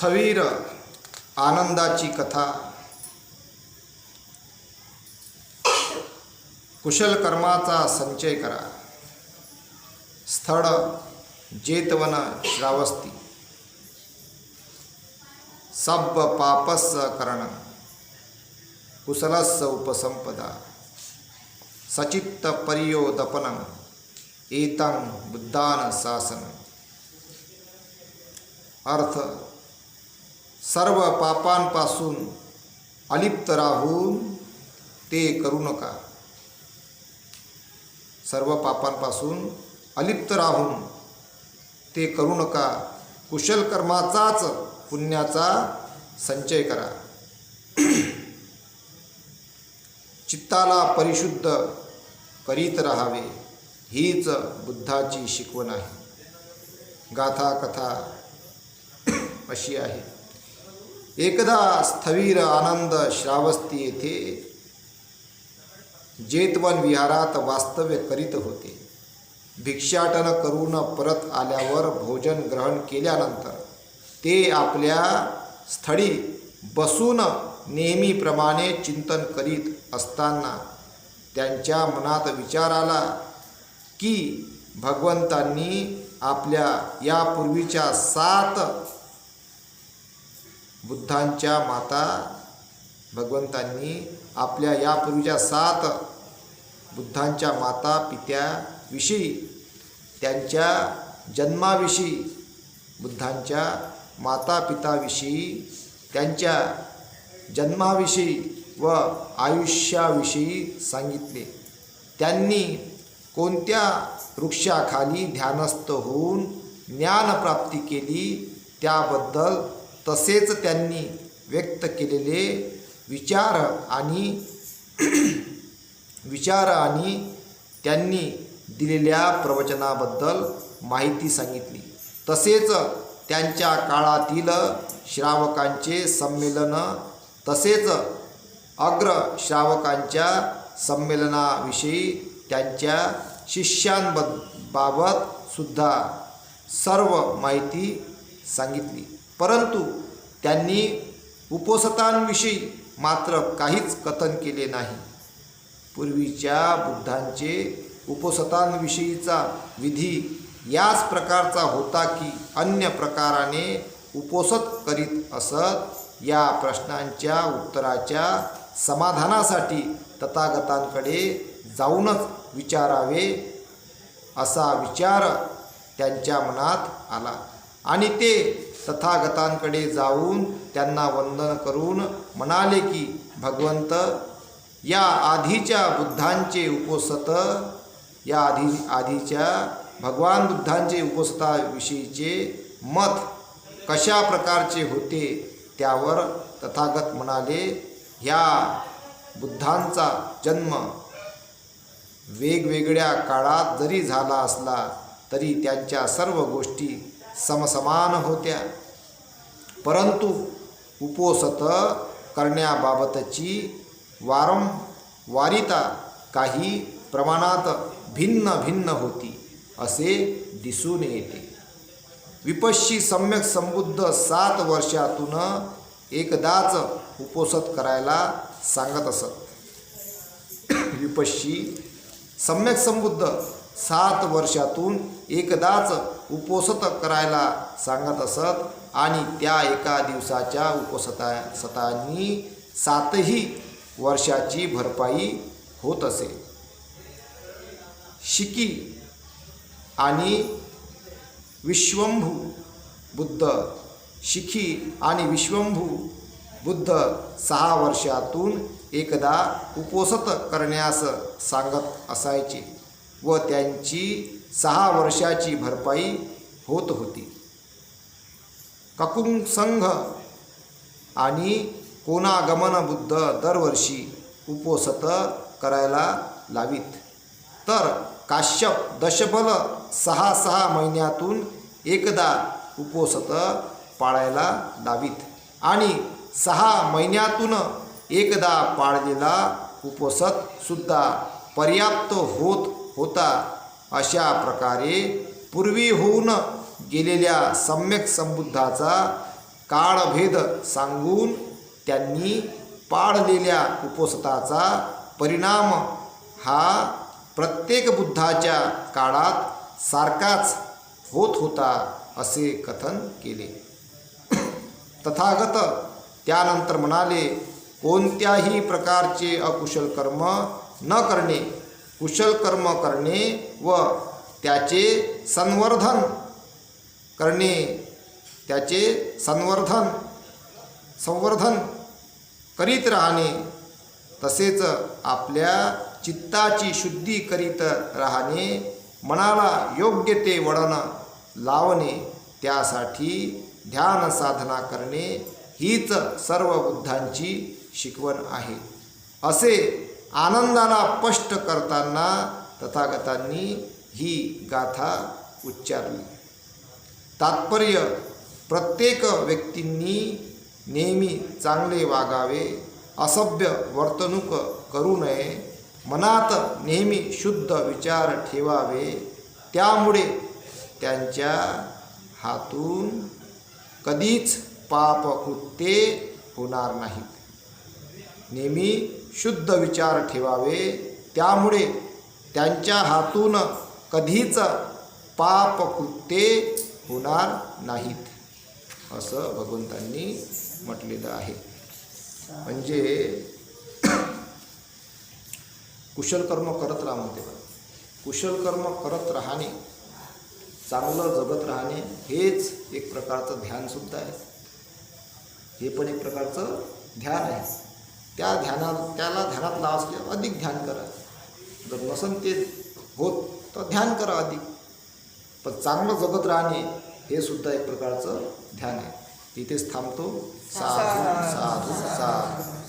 स्थवीर आनंदाची कथा. कुशल कर्माचा संचय करा. स्थळ जेतवन श्रावस्ती. सब पापस्स करण. कुशलस्स उपसंपदा. सचित्त पर्योदपनं. एतं बुद्धान शासन. अर्थ सर्व पापांपासून अलिप्त राहून ते करू नका. सर्व पापांपासून अलिप्त राहून ते करू नका. कुशल कर्माचाच पुण्याचा संचय करा. चित्ताला परिशुद्ध करीत राहावे हीच बुद्धाची शिकवण आहे. गाथा कथा अशी आहे. एकदा स्थवीर आनंद श्रावस्ती येथे जेतवन विहारात वास्तव्य करीत होते. भिक्षाटन करून परत आल्यावर भोजन ग्रहण केल्यानंतर ते आपल्या स्थळी बसून नेहमीप्रमाणे चिंतन करीत असताना त्यांच्या मनात विचार आला की भगवंतांनी आपल्या यापूर्वीच्या सात बुद्धांच्या माता भगवंतांनी आपल्या यापूर्वीच्या सात बुद्धांच्या माता पित्याविषयी त्यांच्या जन्माविषयी बुद्धांच्या माता पिताविषयी त्यांच्या जन्माविषयी व आयुष्याविषयी सांगितले. त्यांनी कोणत्या वृक्षाखाली ध्यानस्थ होऊन ज्ञानप्राप्ती केली त्याबद्दल तसेच त्यांनी व्यक्त केलेले विचार आणि विचार आणि त्यांनी दिलेल्या प्रवचनाबद्दल माहिती सांगितली. तसेच त्यांच्या काळातील श्रावकांचे संमेलन तसेच अग्र श्रावकांच्या संमेलनाविषयी त्यांच्या शिष्यांबाबत सुद्धा सर्व माहिती सांगितली. परंतु त्यांनी उपोसतांविषयी मात्र काहीच कथन केले नाही. पूर्वीच्या बुद्धांचे उपोसतांविषयीचा विधी याच प्रकारचा होता की अन्य प्रकाराने उपोसत करीत असत या प्रश्नांच्या उत्तराच्या समाधानासाठी तथागतांकडे जाऊनच विचारावे असा विचार त्यांच्या मनात आला. आणि ते तथागतांकडे जाऊन त्यांना वंदन करून म्हणाले की भगवंत या आधीच्या बुद्धांचे उपोसत या आधी आधीच्या भगवान बुद्धांचे उपोसताविषयीचे मत कशा प्रकारचे होते त्यावर तथागत म्हणाले ह्या बुद्धांचा जन्म वेगवेगळ्या काळात जरी झाला असला तरी त्यांच्या सर्व गोष्टी समसमान होत्या. परंतु उपोसत करण्याबाबतची वारंवारिता काही प्रमाणात भिन्न भिन्न होती असे दिसून येते. विपक्षी सम्यक संबुद्ध सात वर्षातून एकदाच उपोसत करायला सांगत असत. विपक्षी सम्यक संबुद्ध सात वर्षातून एकदाच उपोसत करायला सांगत असत आणि त्या एका दिवसाच्या उपोसता सतांनी सातही वर्षाची भरपाई होत असे. शिकी आणि विश्वंभू बुद्ध शिखी आणि विश्वंभू बुद्ध सहा वर्षातून एकदा उपोसत करण्यास सांगत असायचे. व त्यांची सहा वर्षाची भरपाई होत होती. ककुंसंघ आणि कोणागमन बुद्ध दरवर्षी उपोसत करायला लावीत. तर काश्यप दशबल सहा सहा महिन्यातून एकदा उपोसत पाळायला लावीत आणि सहा महिन्यातून एकदा पाळलेला उपोसतसुद्धा पर्याप्त होत होता. अशा प्रकारे पूर्वी होऊन गेलेल्या सम्यक संबुद्धाचा काळभेद सांगून त्यांनी पाळलेल्या उपोसताचा परिणाम हा प्रत्येक बुद्धाच्या काळात सारखाच होत होता असे कथन केले. तथागत त्यानंतर म्हणाले कोणत्याही प्रकारचे अकुशल कर्म न करणे कुशल कर्म करणे व त्याचे संवर्धन करणे त्याचे संवर्धन संवर्धन करीत राहणे तसेच आपल्या चित्ताची शुद्धी करीत राहणे मनाला योग्य ते वळण लावणे त्यासाठी ध्यान साधना करणे हीच सर्व बुद्धांची शिकवण आहे. असे आनंदाला स्पष्ट करताना तथागतांनी ही गाथा उच्चारली. तात्पर्य प्रत्येक व्यक्तींनी नेहमी चांगले वागावे असभ्य वर्तणूक करू नये मनात नेहमी शुद्ध विचार ठेवावे त्यामुळे त्यांच्या हातून कधीच पाप कृत्ये होणार नाहीत. नेहमी शुद्ध विचार ठेवावे. त्यामुळे त्यांच्या हातून कधीच पाप कृत्ये होणार नाहीत असं भगवंतांनी म्हटलेलं आहे. म्हणजे कुशल कर्म करत राहा म्हणते कुशल कर्म करत राहणे चांगलं जगत राहणे हेच एक प्रकारचं ध्यानसुद्धा आहे. हे पण एक प्रकारचं ध्यान आहे. त्या ध्यानात त्याला ध्यानात लावायचं अधिक ध्यान करा. जर नसन ते होत तर ध्यान करा अधिक. पण चांगलं जगत राहणे हे सुद्धा एक प्रकारचं ध्यान आहे. तिथेच थांबतो. साधू साधू.